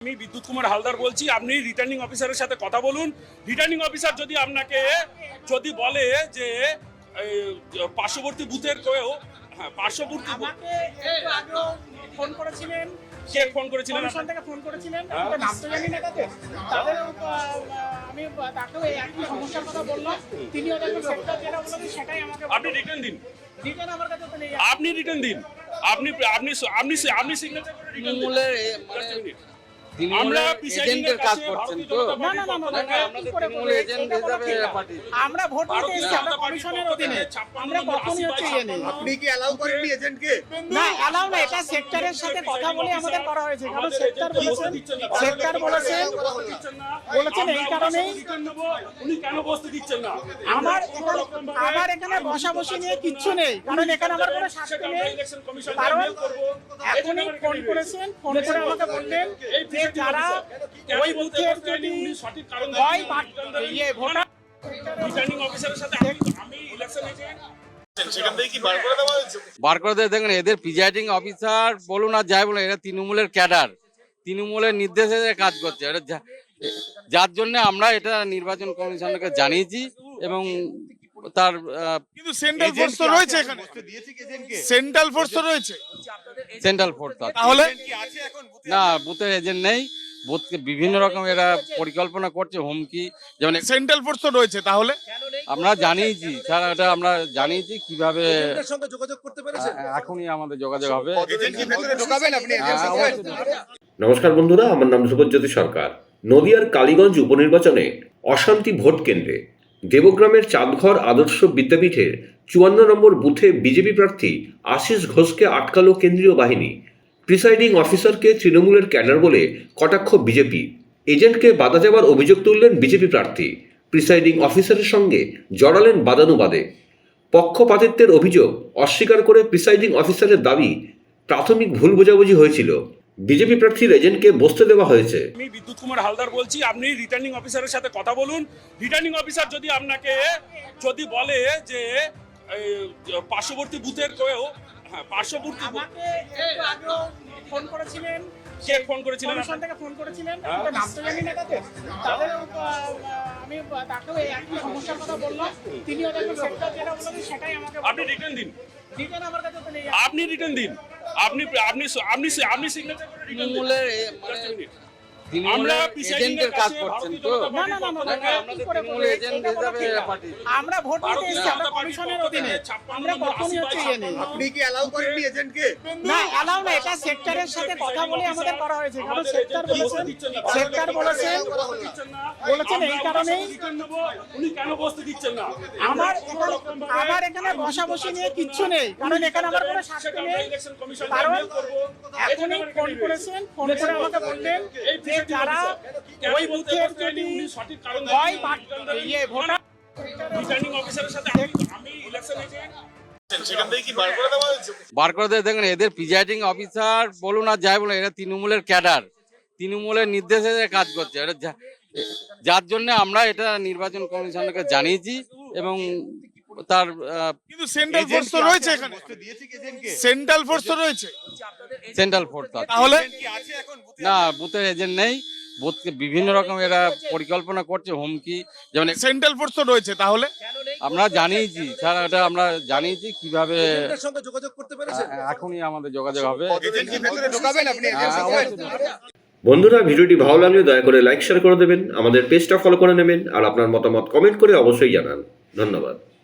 আমি বিদ্যুৎ কুমার হালদার বলছি আপনি রিটার্নিং অফিসারের সাথে কথা বলুন। রিটার্নিং অফিসার যদি আপনাকে যদি বলে যে পার্শ্ববর্তী বুথের কেউ হ্যাঁ পার্শ্ববর্তী বু- আমাকে একটু আগেও ফোন করেছিলেন। কে ফোন করেছিলেন কমিশন থেকে ফোন করেছিলেন। হ্যাঁ। নাম তো জানি না তাদের তাদের আমি তাকেও একই সমস্যার কথা বললাম। তিনি ওদেরকে সেক্টর যেটা বলেছেন সেটাই আমাকে আপনি রিটার্ন দিন। রিটার্ন আমার কাছে তো নেই। আপনি রিটার্ন দিন। আপনি আপনি আপনি আপনি সিগনেচার করে return দিন। আমরা এজেন্টের কাজ করছেন তো? না না না না তৃণমূল এজেন্ট হিসাবে। আমরা ভোট দিতে এসেছি আমরা কমিশনের অধীনে। আমরা কখনই হচ্ছে ইয়ে নেই। আপনি কি অ্যালাউ করেননি এজেন্টকে? না অ্যালাউ না এটা সেক্টরের সাথে কথা বলে আমাদের করা হয়েছে। কারণ সেক্টর বলেছেন সেক্টর বলেছেন বলেছেন এই কারণেই উনি কেন বসতে দিচ্ছেন না? আমার এখানে আমার এখানে বসা বসি নিয়ে কিচ্ছু নেই কারণ এখানে আমার কোনো শাস্তি নেই। কারণ এখনই ফোন করেছেন ফোন করে আমাকে বললেন যে যারা ওই বুথের যদি হয় ইয়ে ভোটার রিটার্নিং অফিসারের সাথে আমি- আমি ইলেকশন এজেন্ট সেখান থেকে কি বার করে দেয় দেখেন এদের প্রিজাইডিং অফিসার বলুন আর যাই বলুন এরা তৃণমূলের ক্যাডার তৃণমূলের নির্দেশে কাজ করছে। এটা যার জন্য আমরা এটা নির্বাচন কমিশনকে জানিয়েছি এবং তার কিন্তু সেন্ট্রাল ফোর্স তো রয়েছে এখানে। সেন্ট্রাল ফোর্স তো রয়েছে। সেন্ট্রাল ফোর্স তাহলে? আছে না বুথের এজেন্ট নেই। বুথকে বিভিন্ন রকম এরা পরিকল্পনা করছে হুমকি। যেমন সেন্ট্রাল ফোর্স তো রয়েছে তাহলে? আমরা জানিয়েছি স্যার এটা আমরা জানিয়েছি কীভাবে যোগাযোগ করতে পেরেছেন এখনই আমাদের যোগাযোগ হবে। এজেন্ট কি ভেতরে ঢোকাবেন আপনি? হ্যাঁ। নমস্কার বন্ধুরা আমার নাম ধ্রুবজ্যোতি সরকার। নদিয়ার কালীগঞ্জ উপনির্বাচনে অশান্তি ভোট কেন্দ্রে দেবগ্রামের চাঁদঘর আদর্শ বিদ্যাপীঠের চুয়ান্ন নম্বর বুথে বিজেপি প্রার্থী আশিস ঘোষকে আটকালো কেন্দ্রীয় বাহিনী। প্রিসাইডিং অফিসারকে তৃণমূলের ক্যাডার বলে কটাক্ষ বিজেপি। এজেন্টকে বাধা দেওয়ার অভিযোগ তুললেন বিজেপি প্রার্থী। প্রিসাইডিং অফিসারের সঙ্গে জড়ালেন বাদানুবাদে। পক্ষপাতিত্বের অভিযোগ অস্বীকার করে প্রিসাইডিং অফিসারের দাবি প্রাথমিক ভুল বোঝাবুঝি হয়েছিল। বিজেপি প্রার্থীর এজেন্টকে বসতে দেওয়া হয়েছে। আমি বিদ্যুৎ কুমার হালদার বলছি আপনি রিটার্নিং অফিসারের সাথে কথা বলুন। রিটার্নিং অফিসার যদি আপনাকে যদি বলে যে পার্শ্ববর্তী বুথের কেউ হ্যাঁ পার্শ্ববর্তী ফোন করেছিলেন। কে ফোন করেছিলেন? থেকে ফোন করেছিলেন। হ্যাঁ। তাদের নাম তো জানি না তাদের তাদের আমি তাকেও একই সমস্যার কথা বললাম। তিনি ওদেরকে সেক্টর যেটা বলেছেন সেটাই আমাকে আপনি রিটার্ন দিন। রিটার্ন আমার কাছে তো নেই। আপনি রিটার্ন দিন। আপনি আপনি আপনি আপনি সিগনেচার করে return আমরা ভোট এসেছি কমিশনের অধীনে কখনই হচ্ছে ইয়ে নেই আপনি কি অ্যালাউ এজেন্টকে? না অ্যালাউ না এটা সেক্টরের সাথে কথা বলে আমাদের করা হয়েছে। কারণ সেক্টর বলেছেন সেক্টর বলেছেন বলেছেন এই কারণেই উনি কেন বসতে দিচ্ছেন না? আমার এখানে আমার এখানে বসা বসি নিয়ে কিচ্ছু নেই। কারণ এখানে আমার কোনো শাস্তি নেই। কারণ এখনই ফোন করেছেন। ফোন করে আমাকে বললেন যে যারা ওই বুথের যদি সঠিক কারণ হয় ইয়ে ভোটার রিটার্নিং অফিসারের সাথে আমি- আমি ইলেকশন এজেন্ট সেখান থেকে কি বার করে দেয় দেখেন এদের প্রিজাইডিং অফিসার বলুন আর যাই বলুন এরা তৃণমূলের ক্যাডার তৃণমূলের নির্দেশে কাজ করছে। এটা যার জন্য আমরা এটা নির্বাচন কমিশনকে জানিয়েছি এবং তার কিন্তু সেন্ট্রাল ফোর্স তো রয়েছে এখানে। সেন্ট্রাল ফোর্স তো রয়েছে। সেন্ট্রাল ফোর্স তাহলে? কি আছে এখন বুথে না বুথের এজেন্ট নেই। বুথকে বিভিন্ন রকম এরা পরিকল্পনা করছে হুমকি। যেমন সেন্ট্রাল ফোর্স তো রয়েছে তাহলে? আমরা জানিয়েছি স্যার এটা আমরা জানিয়েছি কীভাবে এজেন্টের সঙ্গে যোগাযোগ করতে পেরেছেন? আ- এখনই আমাদের যোগাযোগ হবে। এজেন্ট কি ভেতরে ঢোকাবেন আপনি? হ্যাঁ। বন্ধুরা ভিডিওটি ভালো লাগলে দয়া করে লাইক শেয়ার করে দেবেন। আমাদের পেজটা ফলো করে নেবেন। আর আপনার মতামত কমেন্ট করে অবশ্যই জানান। ধন্যবাদ।